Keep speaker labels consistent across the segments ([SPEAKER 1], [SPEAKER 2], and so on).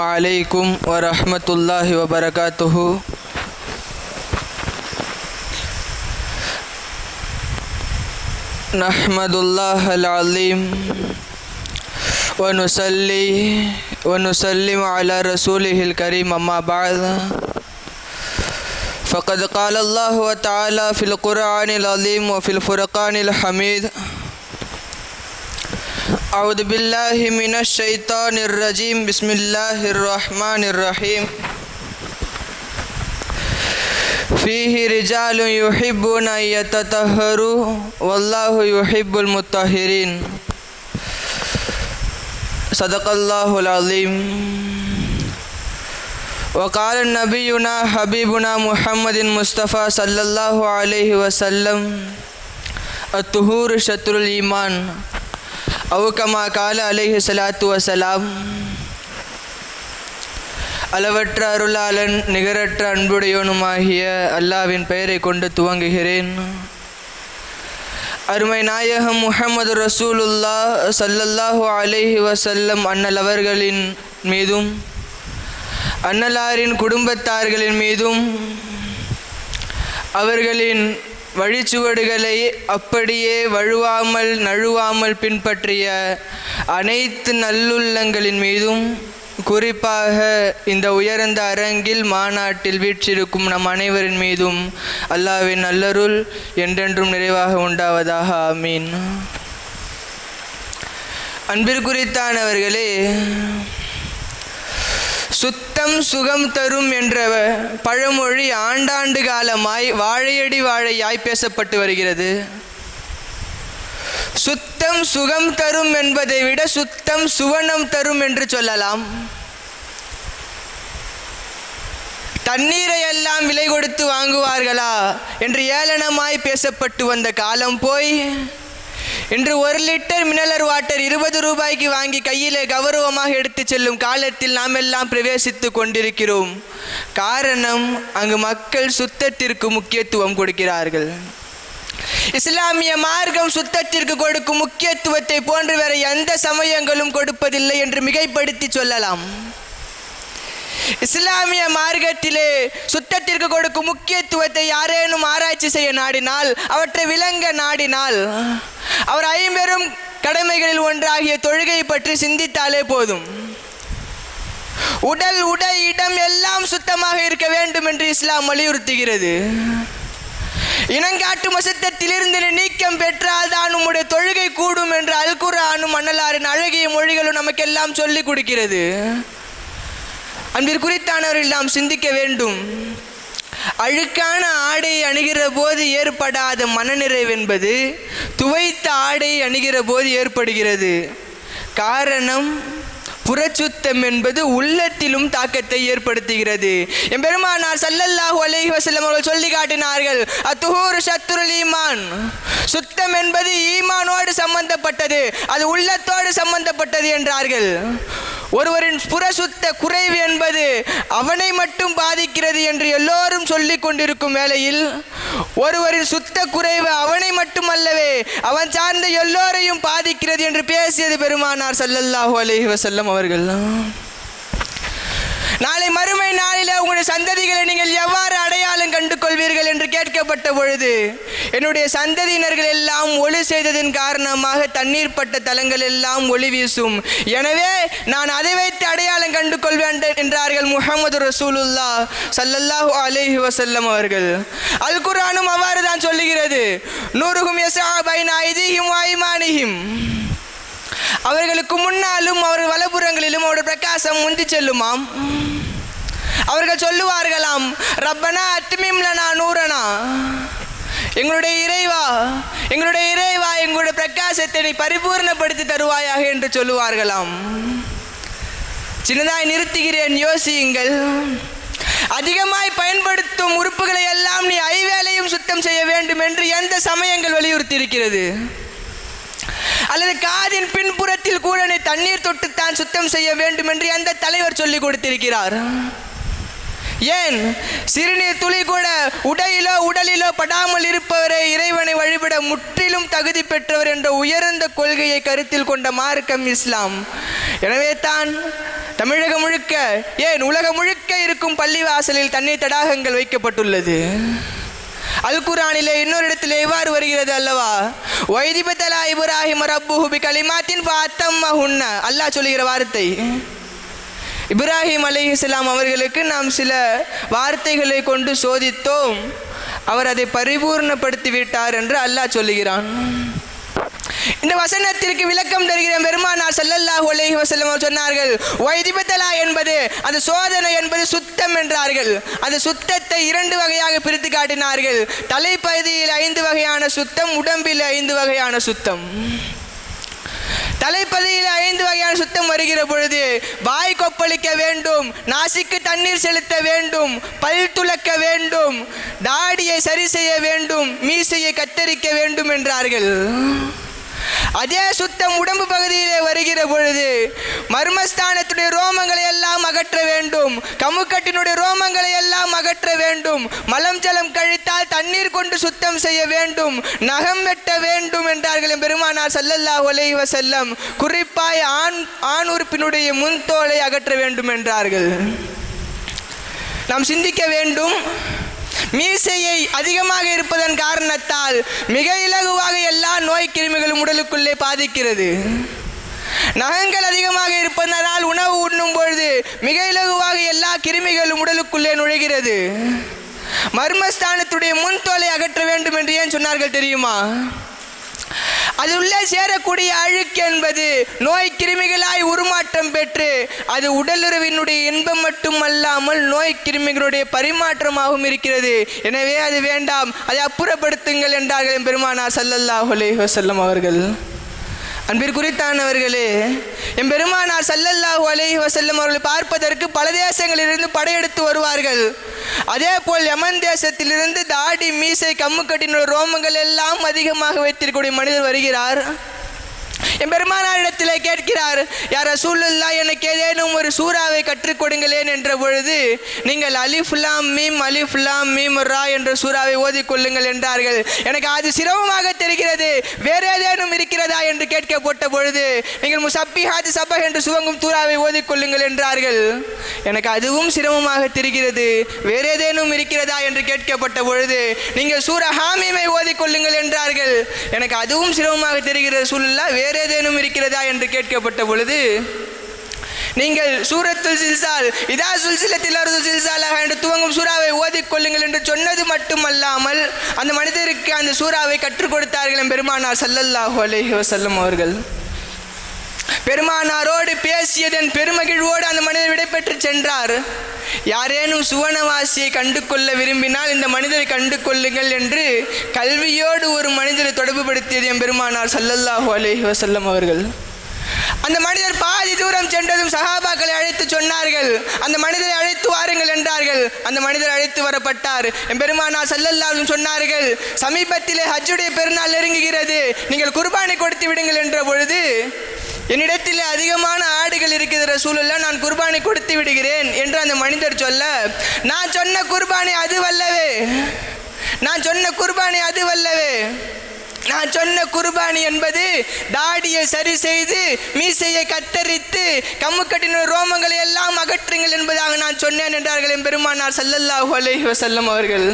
[SPEAKER 1] عليكم ورحمة الله وبركاته. نحمد الله العظيم ونصلي ونسلم على رسوله الكريم أما بعد. فقد قال الله تعالى في القرآن العظيم وفي الفرقان الحميد. أعوذ بالله من الشيطان الرجيم. بسم الله الرحمن الرحيم. فيه رجال يحبون أن يتطهروا والله يحب المطهرين. صدق الله العظيم. وقال نبينا حبيبنا محمد مصطفى صلى الله عليه وسلم الطهور شطر الإيمان. أو كما قال عليه الصلاة والسلام அளவற்ற அருளாளன் நிகரற்ற அன்புடையவனுமாகிய அல்லாவின் பெயரை கொண்டு துவங்குகிறேன் அருமை நாயகம் முஹம்மது ரசூலுல்லா சல்லல்லாஹு அலைஹி வசல்லம் அண்ணல் அவர்களின் மீதும் அன்னலாரின் குடும்பத்தார்களின் மீதும் அவர்களின் வழிச்சுவடுகளை அப்படியே வழுவாமல் நழுவாமல் பின்பற்றிய அனைத்து நல்லுள்ளங்களின் மீதும் குறிப்பாக இந்த உயர்ந்த அரங்கில் மாநாட்டில் வீற்றிருக்கும் நம் அனைவரின் மீதும் அல்லாவின் நல்லருள் என்றென்றும் நிறைவாக உண்டாவதாக. ஆமீன். அன்பிற்குறித்தானவர்களே சுத்தம் சுகம் தரும் என்ற பழமொழி ஆண்டாண்டு காலமாய் வாழையடி வாழையாய் பேசப்பட்டு வருகிறது. சுத்தம் சுகம் தரும் என்பதை விட சுத்தம் சுவனம் தரும் என்று சொல்லலாம். தண்ணீரை எல்லாம் விலை கொடுத்து வாங்குவார்களா என்று ஏளனமாய் பேசப்பட்டு வந்த காலம் போய் இன்று ஒரு லிட்டர் மினரல் வாட்டர் இருபது ரூபாய்க்கு வாங்கி கையிலே கௌரவமாக எடுத்து செல்லும் காலத்தில் நாம் எல்லாம் பிரவேசித்து கொண்டிருக்கிறோம். காரணம் அங்கு மக்கள் சுத்தத்திற்கு முக்கியத்துவம் கொடுக்கிறார்கள். இஸ்லாமிய மார்க்கம் சுத்தத்திற்கு கொடுக்கும் முக்கியத்துவத்தை போன்று வேற எந்த சமயங்களும் கொடுப்பதில்லை என்று மிகைப்படுத்தி சொல்லலாம். இஸ்லாமிய மார்க்கத்திலே சுத்தத்திற்கு கொடுக்கும் முக்கியத்துவத்தை யாரேனும் ஆராய்ச்சி செய்ய நாடினால் அவற்றை விளங்க நாடினால் அவர் ஐம்பெரும் கடமைகளில் ஒன்றாகிய தொழுகை பற்றி சிந்தித்தாலே போதும். உடல் உடை இடம் எல்லாம் சுத்தமாக இருக்க வேண்டும் என்று இஸ்லாம் வலியுறுத்துகிறது. இனங்காட்டு மசத்தத்திலிருந்து நீக்கம் பெற்றால் தான் உம்முடைய தொழுகை கூடும் என்று அல்குரானும் மன்னலாரின் அழகிய மொழிகளும் நமக்கெல்லாம் சொல்லிக் கொடுக்கிறது. அன்பிற்குறித்தானவர்கள் நாம் சிந்திக்க வேண்டும். அழுக்கான ஆடை அணுகிற போது ஏற்படாத மனநிறைவு என்பது துவைத்த ஆடை அணுகிற போது ஏற்படுகிறது. காரணம் புறச்சுத்தம் என்பது உள்ளத்திலும் தாக்கத்தை ஏற்படுத்துகிறது. என் பெருமானார் சல்லல்லாஹு அலைஹி வசல்லம் அவர்கள் சொல்லி காட்டினார்கள் அத்துஹூர் சத்துருல் ஈமான். சுத்தம் என்பது ஈமானோடு சம்பந்தப்பட்டது அது உள்ளத்தோடு சம்பந்தப்பட்டது என்றார்கள். ஒருவரின் புறசுத்த குறைவு என்பது அவனை மட்டும் பாதிக்கிறது என்று எல்லோரும் சொல்லிக் கொண்டிருக்கும் வேளையில் ஒருவரின் சுத்த குறைவு அவனை மட்டுமல்லவே அவன் சார்ந்த எல்லோரையும் பாதிக்கிறது என்று பேசியது பெருமானார் சல்லல்லாஹு அலஹி வசல்லம் அவர் அவர்கள்லாம் நாளை மறுமை நாளில் உங்களுடைய சந்ததிகளை நீங்கள் எவ்வாறு அடையாளம் கண்டு கொள்வீர்கள் என்று கேட்கப்பட்ட பொழுது என்னுடைய சந்ததியினர்கள் எல்லாம் ஒளி செய்ததின் காரணமாக தண்ணீர் பட்ட தலங்கள் எல்லாம் ஒளி வீசும். எனவே நான் அதை வைத்து அடையாளம் கண்டு கொள்வேன் என்றார்கள் முகமது ரசூலுல்லா சல்லல்லாஹு அலேஹி வசல்லம் அவர்கள். அல் குரானும் அவ்வாறு தான் சொல்லுகிறது. நூறுகும் யசா பைன ஐதீஹிம் ஐமானிஹிம். அவர்களுக்கு முன்னாலும் அவர் வலப்புறங்களிலும் அவருடைய பிரகாசம் முந்தி செல்லுமாம். அவர்கள் சொல்லுவார்களாம் ரப்பனா அத்துமிம்லனா நூறனா? எங்களுடைய இறைவா எங்களுடைய இறைவா எங்களுடைய பிரகாசத்தை நீ பரிபூர்ணப்படுத்தி தருவாயாக என்று சொல்லுவார்களாம். சின்னதாய் நிறுத்துகிறேன் யோசியுங்கள். அதிகமாய் பயன்படுத்தும் உறுப்புகளை எல்லாம் நீ ஐவேளையும் சுத்தம் செய்ய வேண்டும் என்று எந்த சமயங்கள் வலியுறுத்தி இருக்கிறது அல்லது காதின் பின்புறத்தில் கூட தண்ணீர் தொட்டு தான் சுத்தம் செய்ய வேண்டும் என்று அந்த தலைவர் சொல்லிக் கொடுத்திருக்கிறார்? ஏன்? சிறுநீர் துளி கூட உடையிலோ உடலிலோ படாமல் இருப்பவரே இறைவனை வழிபட முற்றிலும் தகுதி பெற்றவர் என்ற உயர்ந்த கொள்கையை கருத்தில் கொண்ட மார்க்கம் இஸ்லாம். எனவே தான் தமிழகம் முழுக்க ஏன் உலகம் முழுக்க இருக்கும் பள்ளிவாசலில் தண்ணீர் தடாகங்கள் வைக்கப்பட்டுள்ளது? அல் குரானிலே இன்னொரு இடத்திலே இவ்வாறு வருகிறது அல்லவா? வைதிபத்தலா இப்ராஹிம் ராபுபி கலிமாத்தின் பாத்தம் மஹுன்ன அல்லாஹ் சொல்லுகிற வார்த்தை. இப்ராஹிம் அலைஹிஸ்ஸலாம் அவர்களுக்கு நாம் சில வார்த்தைகளை கொண்டு சோதித்தோம். அவர் அதை பரிபூர்ணப்படுத்தி விட்டார் என்று அல்லாஹ் சொல்லுகிறான். இந்த வசனத்திற்கு விளக்கம் தருகிற பெருமானார் செல்லல்லாஹ் உலகி வஸல்லம் சொன்னார்கள் வைதிபத்தலா என்பது அந்த சோதனை என்பது சுத்தம் என்றார்கள். அந்த சுத்தத்தை இரண்டு வகையாக பிரித்து காட்டினார்கள். தலைப்பகுதியில் ஐந்து வகையான சுத்தம் உடம்பில் ஐந்து வகையான சுத்தம். தலைப்பதியில் ஐந்து வகையான சுத்தம் வருகிற பொழுது வாய் கொப்பளிக்க வேண்டும் நாசிக்கு தண்ணீர் செலுத்த வேண்டும் பல் துலக்க வேண்டும் தாடியை சரி செய்ய வேண்டும் மீசையை கத்தரிக்க வேண்டும் என்றார்கள். அதே சுத்தம் உடம்பு பகுதியிலே வருகிற பொழுது மர்மஸ்தானத்துடைய ரோமங்களை எல்லாம் அகற்ற வேண்டும். கமுக்கட்டினுடைய ரோமங்களை எல்லாம் அகற்ற வேண்டும். மலம் ஜலம் கழித்தால் தண்ணீர் கொண்டு சுத்தம் செய்ய வேண்டும். நகம் வெட்ட வேண்டும் என்றார்கள் என் பெருமானார் செல்லல்லா ஒலைவ செல்லம் குறிப்பாய் ஆண் ஆண் உறுப்பினுடைய முன்தோலை அகற்ற வேண்டும் என்றார்கள். நாம் சிந்திக்க வேண்டும். மீசையை அதிகமாக இருப்பதன் காரணத்தால் மிக இலகுவாக எல்லா நோய் கிருமிகளும் உடலுக்குள்ளே பாதிக்கிறது. நகங்கள் அதிகமாக இருப்பதனால் உணவு உண்ணும் பொழுது மிக இலகுவாக எல்லா கிருமிகளும் உடலுக்குள்ளே நுழைகிறது. மர்மஸ்தானத்துடைய முன்தோலை அகற்ற வேண்டும் என்று ஏன் சொன்னார்கள் தெரியுமா? அது உள்ளே சேரக்கூடிய அழுக்கு என்பது நோய் கிருமிகளாய் உருமாற்றம் பெற்று அது உடலுறவினுடைய இன்பம் மட்டுமல்லாமல் நோய் கிருமிகளுடைய பரிமாற்றமாகவும் இருக்கிறது. எனவே அது வேண்டாம். அதை அப்புறப்படுத்துங்கள் என்றார்கள் பெருமானா பெருமானார் ஸல்லல்லாஹு அவர்கள். அன்பிற்குறித்தானவர்களே என் பெருமானார் ஸல்லல்லாஹு அலைஹி வசல்லம் அவர்களை பார்ப்பதற்கு பல தேசங்களிலிருந்து படையெடுத்து வருவார்கள். அதே போல் யமன் தேசத்திலிருந்து தாடி மீசை கம்முக்கட்டின ரோமங்கள் எல்லாம் அதிகமாக வைத்திருக்கக்கூடிய மனிதர் வருகிறார். என் பெருமானாரிடத்திலே கேட்கிறார் யார் சூழல்லா எனக்கு ஏதேனும் ஒரு சூறாவை கற்றுக் கொடுங்களேன் என்ற பொழுது நீங்கள் அலிஃபுல்லாம் மீம் அலிஃபுல்லாம் மீம் ரா என்ற சூறாவை ஓதிக்கொள்ளுங்கள் என்றார்கள். எனக்கு அது சிரமமாக தெரிகிறது. வேற ஏதேனும் இருக்கிறதா என்று கேட்கப்பட்ட பொழுது நீங்கள் முசப்பிஹாத் சபஹ் என்று சுவங்கும் தூராவை ஓதிக்கொள்ளுங்கள் என்றார்கள். எனக்கு அதுவும் சிரமமாக தெரிகிறது. வேற ஏதேனும் இருக்கிறதா என்று கேட்கப்பட்ட பொழுது நீங்கள் சூர ஹாமீமை ஓதிக்கொள்ளுங்கள் என்றார்கள். எனக்கு அதுவும் சிரமமாக தெரிகிறது. சூழல்லா வேற ஏதேனும் இருக்கிறதா என்று கேட்கப்பட்ட பொழுது நீங்கள் சூரத்துல் சில்சால் இதா சுல்சிலத்தில் அருது சில்சாலாக என்று துவங்கும் சூறாவை ஓதிக்கொள்ளுங்கள் என்று சொன்னது மட்டுமல்லாமல் அந்த மனிதருக்கு அந்த சூறாவை கற்றுக் கொடுத்தார்கள் பெருமானார் சல்லல்லாஹு அலைஹி வசல்லம் அவர்கள். பெருமானாரோடு பேசியதன் பெருமகிழ்வோடு அந்த மனிதர் விடைபெற்று சென்றார். யாரேனும் சுவனவாசியை கண்டு கொள்ள விரும்பினால் இந்த மனிதரை கண்டு கொள்ளுங்கள் என்று கல்வியோடு ஒரு மனிதரை தொடர்புபடுத்தியது என் பெருமானார் ஸல்லல்லாஹு அலேஹி வசல்லம் அவர்கள். அந்த மனிதர் பாதி தூரம் சென்றதும் சஹாபாக்களை அழைத்து சொன்னார்கள் அந்த மனிதரை அழைத்து வாருங்கள் என்றார்கள். அந்த மனிதர் அழைத்து வரப்பட்டார். என் பெருமானார் ஸல்லல்லாஹு சொன்னார்கள் சமீபத்திலே ஹஜ்ஜுடைய பெருநாள் நெருங்குகிறது நீங்கள் குர்பானை கொடுத்து விடுங்கள் என்ற பொழுது என்னிடத்தில் அதிகமான ஆடுகள் இருக்கிற ரசூலுல்லா நான் குர்பானை கொடுத்து விடுகிறேன் என்று அந்த மனிதர் சொல்ல நான் சொன்ன குர்பானை அதுவல்லவே. நான் சொன்ன குர்பானை அதுவல்லவே. நான் சொன்ன குர்பானி என்பது தாடியை சரி செய்து மீசையை கத்தரித்து கம்முக்கட்டின ரோமங்களை எல்லாம் அகற்றுங்கள் என்பதாக நான் சொன்னேன் என்றார்கள் என் பெருமானார் சல்லல்லாஹு அலைஹி வசல்லம் அவர்கள்.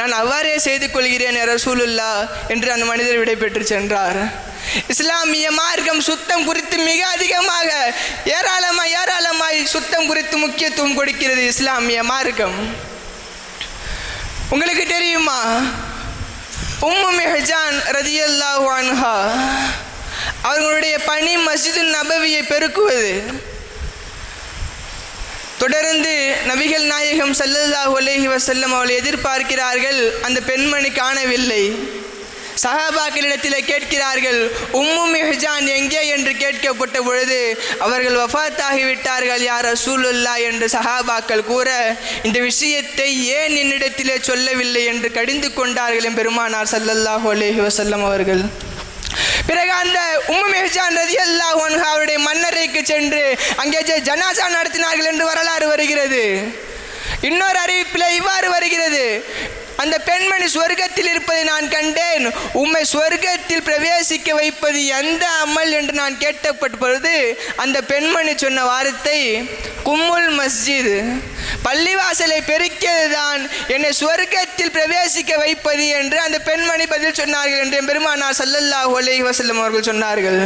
[SPEAKER 1] நான் அவ்வாறே செய்து கொள்கிறேன் ரசூலுல்லா என்று அந்த மனிதர் விடைபெற்று சென்றார். இஸ்லாமிய மார்க்கம் சுத்தம் குறித்து மிக அதிகமாக ஏராளமாய் ஏராளமாய் சுத்தம் குறித்து முக்கியத்துவம் கொடுக்கிறது இஸ்லாமிய மார்க்கம். உங்களுக்கு தெரியுமா? உம்மு மெஹஜான் ரதியல்லா வான்ஹா அவர்களுடைய பணி மஸ்ஜிது நபவியை பெருக்குவது. தொடர்ந்து நபிகள் நாயகம் ஸல்லல்லாஹு அலைஹி வசல்லம் அவளை எதிர்பார்க்கிறார்கள். அந்த பெண்மணி காணவில்லை. சஹாபாக்களிடத்தில் கேட்கிறார்கள் உம்மு மிஹ்ஜான் எங்கே என்று கேட்கப்பட்ட பொழுது அவர்கள் வஃத்தாகிவிட்டார்கள் யார் ரசூலுல்லா என்று சஹாபாக்கள் கூற இந்த விஷயத்தை ஏன் என்னிடத்திலே சொல்லவில்லை? என்று கடிந்து கொண்டார்கள் என் பெருமானார் சல்லல்லாஹு அலேஹி வசல்லம் அவர்கள். பிறகு அந்த உம்மு மெஹ்ஜான் ரதி அல்லாஹ் அவருடைய மன்னரைக்கு சென்று அங்கே ஜனாசா நடத்தினார்கள் என்று வரலாறு வருகிறது. இன்னொரு அறிவிப்பில் இவ்வாறு வருகிறது அந்த பெண்மணி சொர்க்கத்தில் இருப்பதை நான் கண்டேன். உம்மை சொர்க்கத்தில் பிரவேசிக்க வைப்பது எந்த அமல் என்று நான் கேட்டப்பட்ட பொழுது அந்த பெண்மணி சொன்ன வார்த்தை கும்முல் மஸ்ஜித் பள்ளிவாசலை பெருக்கியதுதான். என்னை சொர்க்கத்தில் பிரவேசிக்க வைப்பது என்று அந்த பெண்மணி பதில் சொன்னார்கள் என்று பெருமானார் சல்லல்லாஹ் ஒலை வசல்லம் அவர்கள் சொன்னார்கள்.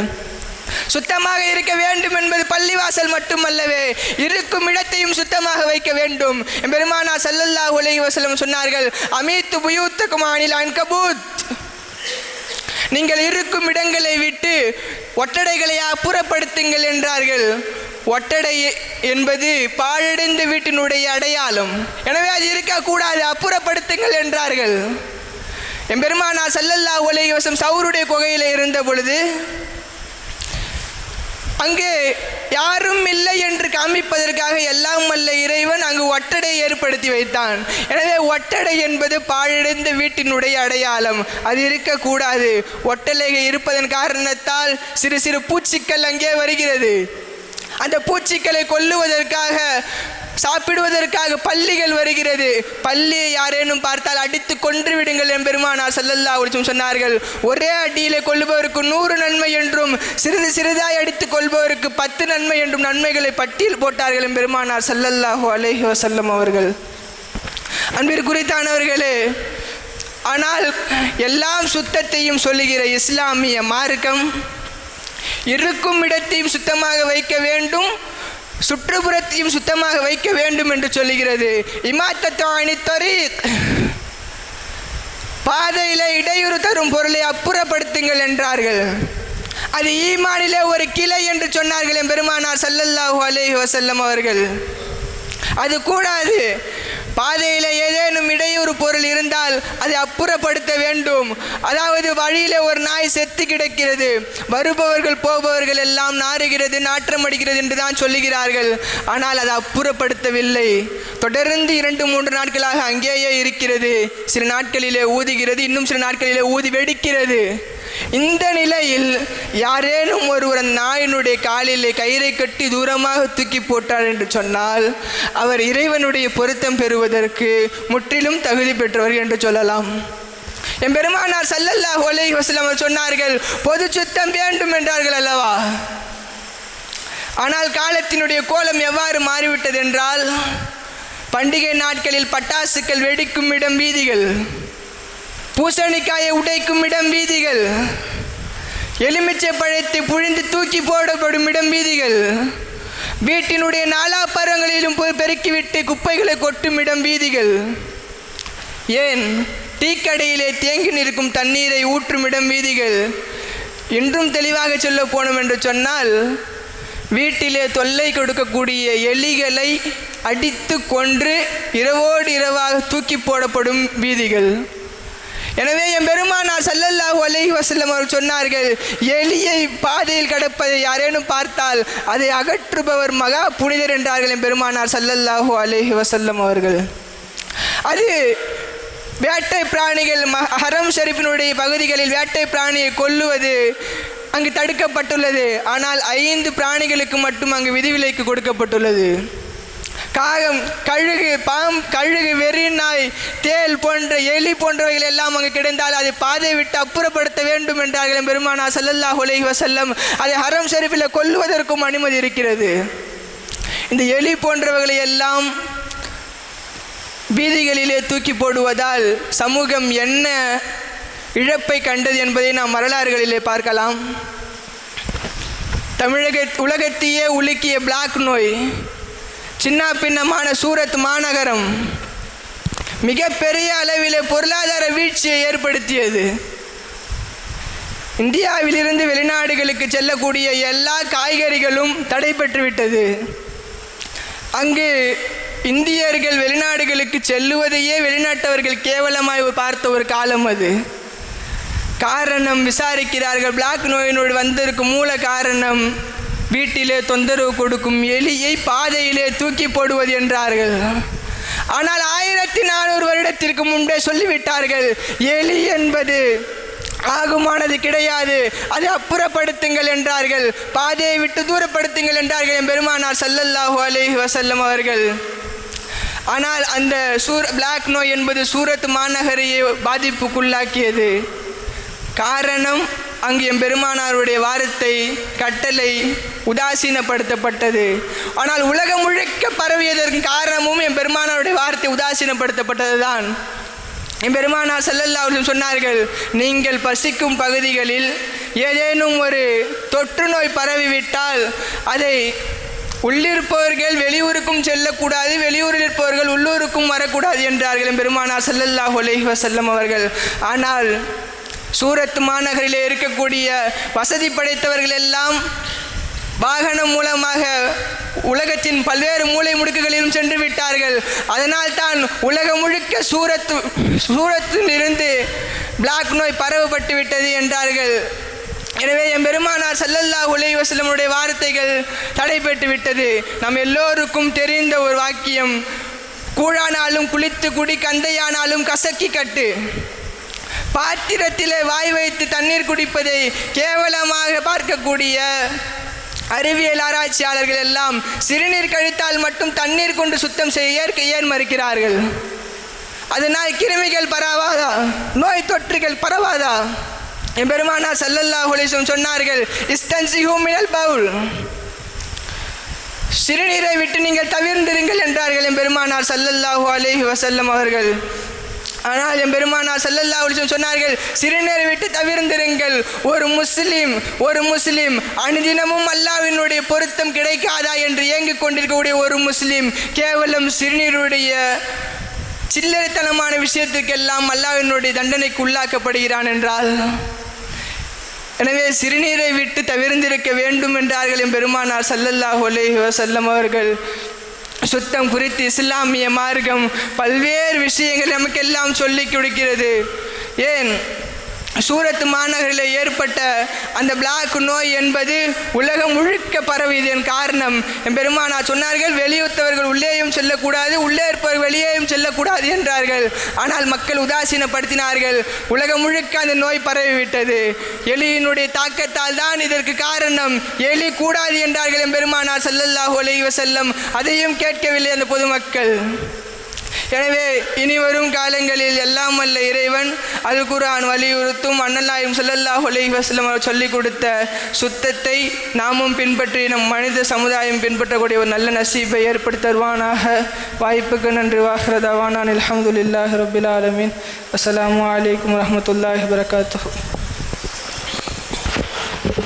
[SPEAKER 1] சுத்தமாக இருக்க வேண்டும் என்பது பள்ளிவாசல் மட்டுமல்லவே இருக்கும் இடத்தையும் சுத்தமாக வைக்க வேண்டும். பெருமானா சல்லல்லாஹு உலகி வசலம் சொன்னார்கள் அமீத்து புயூத்தகுமானில் அன்கபூத் நீங்கள் இருக்கும் இடங்களை விட்டு ஒட்டடைகளை அப்புறப்படுத்துங்கள் என்றார்கள். ஒட்டடை என்பது பாழடைந்த வீட்டினுடைய அடையாளம். எனவே அது இருக்கக்கூடாது அப்புறப்படுத்துங்கள் என்றார்கள். எம்பெருமானா சல்லல்லாஹு உலகி வசம் சவுருடைய குகையில் இருந்த பொழுது அங்கே யாரும் இல்லை என்று காமிப்பதற்காக எல்லாம் வல்ல இறைவன் அங்கு ஒட்டடை ஏற்படுத்தி வைத்தான். எனவே ஒட்டடை என்பது பாழடைந்த வீட்டினுடைய அடையாளம். அது இருக்கக்கூடாது. ஒட்டலைகள் இருப்பதன் காரணத்தால் சிறு சிறு பூச்சிக்கள் அங்கே வருகிறது. அந்த பூச்சிக்களை கொல்லுவதற்காக சாப்பிடுவதற்காக பள்ளிகள் வருகிறது. பள்ளியை யாரேனும் பார்த்தால் அடித்து கொன்று விடுங்கள் எம்பெருமானார் சல்லல்லா ஒளிச்சும் சொன்னார்கள். ஒரே அடியில் கொள்பவருக்கு நூறு நன்மை என்றும் சிறிது சிறிதாய் அடித்து கொள்பவருக்கு பத்து நன்மை என்றும் நன்மைகளை பட்டியல் போட்டார்கள் எம்பெருமானார் சல்லல்லாஹு அலைஹி வஸல்லம் அவர்கள். அன்பிற்குறித்தானவர்களே ஆனால் எல்லாம் சுத்தத்தையும் சொல்லுகிற இஸ்லாமிய மார்க்கம் இருக்கும் இடத்தையும் சுத்தமாக வைக்க வேண்டும் சுற்றுப்புறத்தையும் சுத்தமாக வைக்க வேண்டும் என்று சொல்லுகிறது. இமாத்தத்தானி தரீக். பாதையில் இடையூறு தரும் பொருளை அப்புறப்படுத்துங்கள் என்றார்கள். அது ஈமானிலே ஒரு கிளை என்று சொன்னார்கள் என் பெருமானார் சல்லல்லாஹு அலேஹி வசல்லம் அவர்கள். அது கூடாது. பாதையில் ஏதேனும் இடையூறு பொருள் இருந்தால் அதை அப்புறப்படுத்த வேண்டும். அதாவது வழியில் ஒரு நாய் செத்து கிடக்கிறது. வருபவர்கள் போபவர்கள் எல்லாம் நாறுகிறது நாற்றம் அடிக்கிறது என்று தான் சொல்லுகிறார்கள். ஆனால் அதை அப்புறப்படுத்தவில்லை. தொடர்ந்து இரண்டு மூன்று நாட்களாக அங்கேயே இருக்கிறது. சில நாட்களிலே ஊதுகிறது இன்னும் சில நாட்களிலே ஊதி வெடிக்கிறது. இந்த நிலையில் யாரேனும் ஒருவர் நாயினுடைய காலிலே கயிறை கட்டி தூரமாக தூக்கி போட்டார் என்று சொன்னால் அவர் இறைவனுடைய பொருத்தம் பெறுவதற்கு முற்றிலும் தகுதி பெற்றவர் என்று சொல்லலாம். என் பெருமானார் சல்லல்லா ஒலை வசலம் சொன்னார்கள் பொது சுத்தம் வேண்டும் என்றார்கள் அல்லவா? ஆனால் காலத்தினுடைய கோலம் எவ்வாறு மாறிவிட்டது என்றால் பண்டிகை நாட்களில் பட்டாசுகள் வெடிக்கும் இடம் வீதிகள். பூசணிக்காயை உடைக்கும் இடம் வீதிகள். எலுமிச்சை பழத்தை புழிந்து தூக்கி போடப்படும் இடம் வீதிகள். வீட்டினுடைய நாலா பருவங்களிலும் போய் பெருக்கிவிட்டு குப்பைகளை கொட்டும் இடம் வீதிகள். ஏன்? டீக்கடையிலே தேங்கி நிற்கும் தண்ணீரை ஊற்றும் இடம் வீதிகள். இன்றும் தெளிவாக சொல்ல போனோம் என்று சொன்னால் வீட்டிலே தொல்லை கொடுக்கக்கூடிய எலிகளை அடித்து கொன்று இரவோடு இரவாக தூக்கி போடப்படும் வீதிகள். எனவே என் பெருமானார் சல்லல்லாஹு அலஹி வசல்லம் அவர்கள் சொன்னார்கள் எலியை பாதையில் கடப்பதை யாரேனும் பார்த்தால் அதை அகற்றுபவர் மகா புனிதர் என்றார்கள் என் பெருமானார் சல்லல்லாஹு அலஹி வசல்லம் அவர்கள். அது வேட்டை பிராணிகள் ஹரம் ஷெரீஃபினுடைய பகுதிகளில் வேட்டை பிராணியை கொல்லுவது அங்கு தடுக்கப்பட்டுள்ளது. ஆனால் ஐந்து பிராணிகளுக்கு மட்டும் அங்கு விதிவிலைக்கு கொடுக்கப்பட்டுள்ளது. காகம் கழுகு பாம் கழுகு வெறி நாய் தேல் போன்ற எலி போன்றவைகள் எல்லாம் அங்கு கிடந்தால் அதை பாதை விட்டு அப்புறப்படுத்த வேண்டும் என்றார்கள் பெருமானா ஸல்லல்லாஹு அலைஹி வசல்லம் அதை ஹரம் ஷெரீஃபில் கொல்லுவதற்கும் அனுமதி இருக்கிறது. இந்த எலி போன்றவைகளை எல்லாம் வீதிகளிலே தூக்கி போடுவதால் சமூகம் என்ன இழப்பை கண்டது என்பதை நாம் வரலாறுகளிலே பார்க்கலாம். தமிழக உலகத்தையே உலுக்கிய பிளாக் நோய். சின்ன பின்னமான சூரத் மாநகரம் மிகப்பெரிய அளவில் பொருளாதார வீழ்ச்சியை ஏற்படுத்தியது. இந்தியாவிலிருந்து வெளிநாடுகளுக்கு செல்லக்கூடிய எல்லா காய்கறிகளும் தடை பெற்றுவிட்டது அங்கு இந்தியர்கள் வெளிநாடுகளுக்கு செல்லுவதையே வெளிநாட்டவர்கள் கேவலமாய் பார்த்த ஒரு காலம் அது. காரணம் விசாரிக்கிறார்கள். பிளாக் நோயினோடு வந்ததற்கு மூல காரணம் வீட்டிலே தொந்தரவு கொடுக்கும் எலியை பாதையிலே தூக்கி போடுவது என்றார்கள். ஆனால் ஆயிரத்தி நானூறு வருடத்திற்கு முன்பே சொல்லிவிட்டார்கள் எலி என்பது ஆகுமானது கிடையாது அதை அப்புறப்படுத்துங்கள் என்றார்கள். பாதையை விட்டு தூரப்படுத்துங்கள் என்றார்கள் என் பெருமானார் சல்லல்லாஹு அலைஹி வசல்லம் அவர்கள். ஆனால் அந்த சூர பிளாக் நோய் என்பது சூரத் மாநகரையே பாதிப்புக்குள்ளாக்கியது. காரணம் அங்கு என் பெருமானாருடைய வாரத்தை கட்டளை உதாசீனப்படுத்தப்பட்டது. ஆனால் உலகம் முழுக்க பரவியதற்கு காரணமும் என் பெருமானாருடைய வார்த்தை உதாசீனப்படுத்தப்பட்டதுதான். என் பெருமானார் செல்லல்லா அலைஹி சொன்னார்கள் நீங்கள் பசிக்கும் பகுதிகளில் ஏதேனும் ஒரு தொற்று நோய் பரவிவிட்டால் அதை உள்ளிருப்பவர்கள் வெளியூருக்கும் செல்லக்கூடாது வெளியூரில் இருப்பவர்கள் உள்ளூருக்கும் வரக்கூடாது என்றார்கள் என் பெருமானார் ஸல்லல்லாஹு அலைஹி அவர்கள். ஆனால் சூரத் மாநகரிலே இருக்கக்கூடிய வசதி படைத்தவர்கள் எல்லாம் வாகனம் மூலமாக உலகத்தின் பல்வேறு மூலை முடுக்குகளிலும் சென்று விட்டார்கள். அதனால் தான் உலகம் முழுக்க சூரத்து சூரத்தில் இருந்து பிளாக் நோய் பரவப்பட்டு விட்டது என்றார்கள். எனவே என் பெருமானார் ஸல்லல்லாஹு அலைஹி வசலமுடைய வார்த்தைகள் தடைபெற்று விட்டது. நம் எல்லோருக்கும் தெரிந்த ஒரு வாக்கியம் கூழானாலும் குளித்து குடி கந்தையானாலும் கசக்கி கட்டு. பாத்திரத்திலே வாய் வைத்து தண்ணீர் குடிப்பதை கேவலமாக பார்க்கக்கூடிய அறிவியல் ஆராய்ச்சியாளர்கள் எல்லாம் சிறுநீர் கழித்தால் மட்டும் தண்ணீர் கொண்டு சுத்தம் செய்ய ஏற்க ஏன் மறுக்கிறார்கள்? அதனால் கிருமிகள் பரவாதா? நோய் தொற்றுகள் பரவாதா? என் பெருமானா சல்லல்லா அலைஹி சொன்னார்கள் இஸ்தன்சிஹு ஹூமினல் பவுல். சிறுநீரை விட்டு நீங்கள் தவிர்ந்திருங்கள் என்றார்கள் என் பெருமானார் சல்லல்லாஹு அலேஹி வசல்லம் அவர்கள். ஆனால் என் பெருமானார் ஸல்லல்லாஹு ஒளிச்சம் சொன்னார்கள் சிறுநீரை விட்டு தவிர்ந்திருங்கள். ஒரு முஸ்லீம் ஒரு முஸ்லீம் அனுதினமும் அல்லாவினுடைய பொருத்தம் கிடைக்காதா என்று இயங்கிக் கொண்டிருக்கக்கூடிய ஒரு முஸ்லீம் கேவலம் சிறுநீருடைய சில்லறைத்தனமான விஷயத்துக்கெல்லாம் அல்லாவினுடைய தண்டனைக்கு உள்ளாக்கப்படுகிறான் என்றால் எனவே சிறுநீரை விட்டு தவிர்ந்திருக்க வேண்டும் என்றார்கள் என் பெருமானார் சல்லல்லாஹ் ஒலே செல்லம் அவர்கள். சுத்தம் குறித்து இஸ்லாமிய மார்க்கம் பல்வேறு விஷயங்கள் நமக்கெல்லாம் சொல்லிக் கொடுக்கிறது. ஏன்? சூரத் மாநகரில் ஏற்பட்ட அந்த பிளாக் நோய் என்பது உலகம் முழுக்க பரவியதன் காரணம் என் பெருமானார் சொன்னார்கள் வெளியுத்தவர்கள் உள்ளேயும் செல்லக்கூடாது உள்ளே இருப்பவர்கள் வெளியேயும் செல்லக்கூடாது என்றார்கள். ஆனால் மக்கள் உதாசீனப்படுத்தினார்கள். உலகம் முழுக்க அந்த நோய் பரவிவிட்டது. எலியினுடைய தாக்கத்தால் தான் இதற்கு காரணம். எலி கூடாது என்றார்கள் என் பெருமானார் ஸல்லல்லாஹு செல்லம் அதையும் கேட்கவில்லை அந்த பொதுமக்கள். எனவே இனி வரும் காலங்களில் எல்லாம் அல்ல இறைவன் அல் குர்ஆன் வலியுறுத்தும். அண்ணல்லாயும் சொல்லல்லா அலைஹி வசலம் அவர் சொல்லிக் கொடுத்த சுத்தத்தை நாமும் பின்பற்றி நம் மனித சமுதாயம் பின்பற்றக்கூடிய ஒரு நல்ல நசீபை ஏற்படுத்தருவானாக வாய்ப்புக்கு நன்றி. வாஹ்ரதாவானான் அலமதுல்லாஹ் ரபில் ஆலமின். அஸ்லாம் வலைக்கம் வரமத்துல்லாஹ் வரகாத்து